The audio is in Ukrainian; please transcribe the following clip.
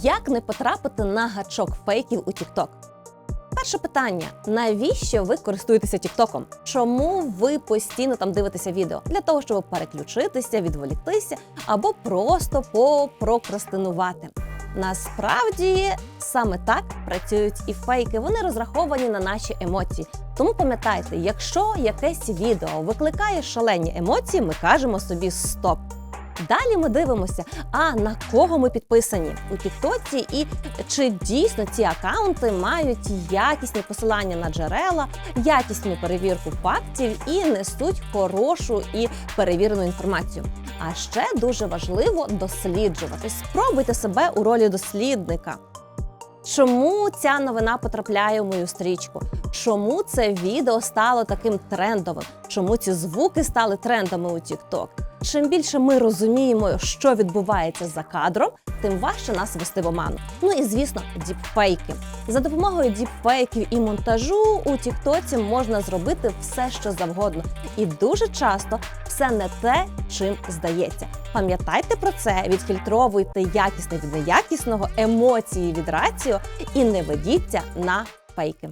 Як не потрапити на гачок фейків у TikTok? Перше питання: навіщо ви користуєтеся Тіктоком? Чому ви постійно там дивитеся відео? Для того, щоб переключитися, відволіктися або просто попрокрастинувати. Насправді саме так працюють і фейки. Вони розраховані на наші емоції. Тому пам'ятайте, якщо якесь відео викликає шалені емоції, ми кажемо собі стоп. Далі ми дивимося, а на кого ми підписані у Тіктоці, і чи дійсно ці акаунти мають якісні посилання на джерела, якісну перевірку фактів і несуть хорошу і перевірену інформацію. А ще дуже важливо досліджувати. Спробуйте себе у ролі дослідника. Чому ця новина потрапляє в мою стрічку? Чому це відео стало таким трендовим? Чому ці звуки стали трендами у TikTok? Чим більше ми розуміємо, що відбувається за кадром, тим важче нас вести в оману. Ну і звісно, діпфейки. За допомогою діпфейків і монтажу у Тіктоці можна зробити все, що завгодно, і дуже часто все не те, чим здається. Пам'ятайте про це, відфільтровуйте якісне від неякісного, емоції від раціо і не ведіться на фейки.